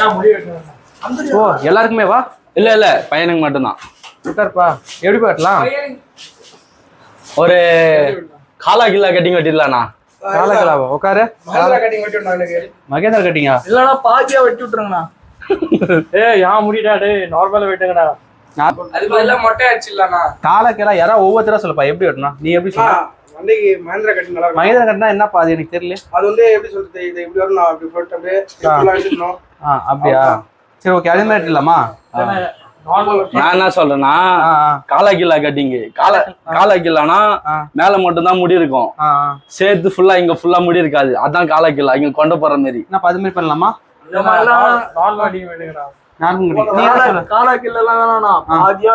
ஓ எல்லாருக்குமே வா? இல்ல இல்ல பையனுக்கு மட்டும்தான். உட்காருப்பா எப்படி பாட்டலாம்? ஒரு காலா கில்லா கட்டிங் வெட்டிடலாண்ணா. காலகலாவா உட்காரு. மகேந்திரா கட்டிங் வெட்டி விடணும் எனக்கு மகேந்திர கட்டிங்கா? இல்லைன்னா பாதியா வெட்டி விட்டுருங்கண்ணா ஏ ஏன் முடிடா டேய் நார்மலா வெட்டுங்கடா. காலக்கெல்லாம் யாரா ஒவ்வொருத்தரா சொல்லப்பா எப்படி வெட்டணும்? நீ எப்படி சொல்ற? வண்டிக்கு மகேந்திரா கட்டி நல்லா இருக்கும் மகேந்திர கட்டினா என்னப்பா அது எனக்கு தெரியல. அது வந்து எப்படி சொல்றது இது இப்படி வரும் நான் அப்படி போட்டு அப்படியே எடுத்துக்கணும். ஆ அப்படியா? சரி ஓகே அதே மாதிரி நார்மல் நான் என்ன சொல்றேன்னா காலா கில்லா கட்டிங் கால காலா கில்லானா. மேல மட்டும்தான் முடி இருக்கும். சேர்த்து ஃபுல்லா இங்க ஃபுல்லா முடி இருக்காது. அதான் காலா கில்லா இங்க கொண்டு போற மாதிரி என்னப்பா அது மாதிரி பண்ணலாமா? நார்மல் காலா கில்லாம் வேணாண்ணா பாதியா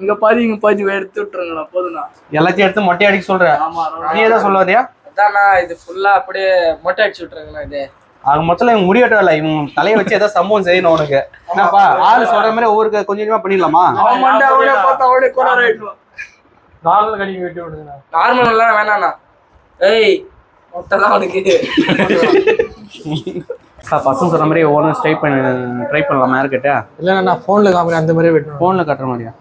இங்க பாதி இங்க பாதி எடுத்து விட்டுருங்கண்ணா போதுண்ணா எல்லாத்தையும் எடுத்து மொட்டை அடிக்க சொல்ற. ஆமா நீ எதாவது சொல்ல வரியா அதாண்ணா இது ஃபுல்லா அப்படியே மொட்டை அடிச்சு விட்டுருங்கண்ணா இது. ஆக மொத்தத்துல இவங்க முடிவெட்ட இல்லை. இவங்க தலையை வச்சு ஏதாவது சம்பவம் செய்யணும் உனக்கு என்னப்பா ஆளு சொல்ற மாதிரி ஒவ்வொரு க- கொஞ்சம் கொஞ்சமா பண்ணிடலாமா? நார்மல் கடிங்க வெட்டி விடுங்கண்ணா நார்மல் எல்லாம் வேணாண்ணா ஏய் அவனுக்கு. அப்பா, பசங்க சொன்ன மாதிரி ஒவ்வொன்றும் ட்ரை பண்ணி ட்ரை பண்ணலாமா யாருக்கிட்ட இல்லைண்ணா நான் ஃபோனில் காமிக்கிறேன் அந்த மாதிரி வெட்டணும் ஃபோனில் கட்டுற மாதிரியா?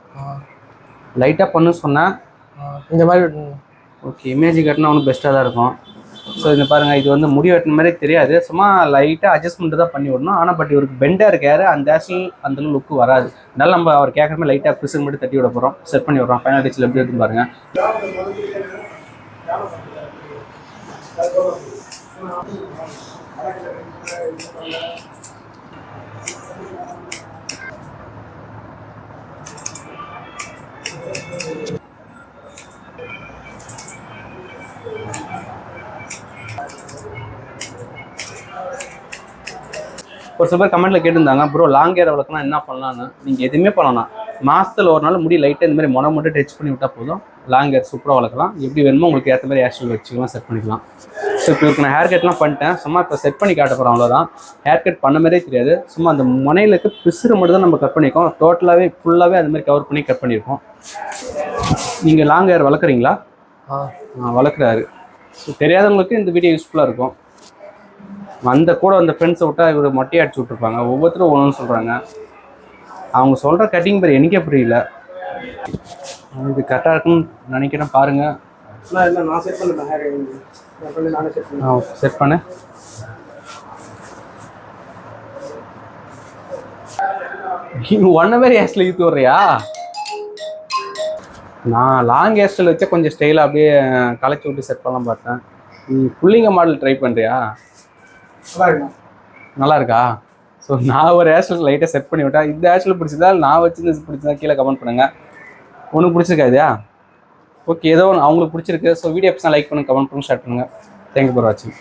லைட்டாக பண்ணு சொன்னேன் இந்த மாதிரி ஓகே இமேஜ் கட்டினா ஒன்றும் பெஸ்ட்டாக தான் இருக்கும். ஸோ இந்த பாருங்க இது வந்து முடி வெட்டின மாதிரி தெரியாது. சும்மா லைட்டாக அட்ஜஸ்ட்மெண்ட் தான் பண்ணி விடணும். ஆனால் பட் இவருக்கு பெண்டாக இருக்காரு. அந்த ஆக்சுவல் அந்த லுக்கு வராது. அதனால நம்ம அவர் கேட்குற மாதிரி லைட்டாக பிசுக்கு மட்டும் தட்டி விட போகிறோம் செட் பண்ணி விடுறோம். ஃபைனல் டச்சில் எப்படி இருக்குன்னு பாருங்க. ஒரு சில பேர் கமெண்ட்ல கேட்டிருந்தாங்க ப்ரோ லாங் ஹேர் வளர்க்கணும் என்ன பண்ணலான்னு நீங்கள் எதுவுமே பண்ணலாம் மாசத்துல ஒரு நாள் முடி லைட்டாக இந்த மாதிரி மொனை மட்டும் டச் பண்ணி விட்டா போதும். லாங் ஹேர் சூப்பராக வளர்க்கலாம். எப்படி வேணுமோ உங்களுக்கு ஏற்ற மாதிரி ஹேர் ஸ்டைல் வச்சுக்கலாம் செட் பண்ணிக்கலாம். ஸோ இப்போ இவருக்கு நான் ஹேர் கட்லாம் பண்ணிட்டேன். சும்மா இப்போ செட் பண்ணி காட்ட போகிறோம் அவ்வளோதான் ஹேர் கட் பண்ண மாதிரியே தெரியாது. சும்மா அந்த முனையிலுக்கு பிசுறு மட்டும் தான் நம்ம கட் பண்ணியிருக்கோம். டோட்டலாகவே ஃபுல்லாகவே அந்த மாதிரி கவர் பண்ணி கட் பண்ணியிருக்கோம். நீங்கள் லாங் ஹேர் வளர்க்குறீங்களா? வளர்க்குறாரு. ஸோ தெரியாதவங்களுக்கு இந்த வீடியோ யூஸ்ஃபுல்லாக இருக்கும். வந்த கூட அந்த ஃப்ரெண்ட்ஸை விட்டா இவர் மொட்டையை அடிச்சு விட்ருப்பாங்க ஒவ்வொருத்தரும் ஒன்றுன்னு சொல்கிறாங்க அவங்க சொல்கிற கட்டிங் பேர் எனக்கே புரியல. இது கரெக்டாக இருக்குன்னு நினைக்கிறேன். பாருங்கள் செட் பண்ணி நானே செட் பண்ணுறேன் செட் பண்ணு. ஒன் ஹவர் ஹேர்ஸ்டில் இழுத்து விட்றியா? நான் லாங் ஹேர்ஸ்டைல் வச்சா கொஞ்சம் ஸ்டைலாக அப்படியே களைச்சி விட்டு செட் பண்ணலாம் பார்த்தேன். நீ புள்ளிங்க மாடல் ட்ரை பண்ணுறியா நல்லா நல்லா இருக்கா? ஸோ நான் ஒரு ஹேர்ஸ்டைல் லைட்டாக செட் பண்ணி விட்டேன் இந்த ஹேர்ஸ்டைல் பிடிச்சதா? நான் வச்சு பிடிச்சதா? கீழே கமெண்ட் பண்ணுங்கள் ஒன்றும் பிடிச்சிருக்கா இதா? ஓகே ஏதோ ஒன்று அவங்களுக்கு பிடிச்சிருக்கு. ஸோ வீடியோ எப்ஸ் லைக் பண்ணுங்கள் கமெண்ட் பண்ணுங்க ஷேர் பண்ணுங்கள் தேங்க்யூ ஃபார் வாட்சிங்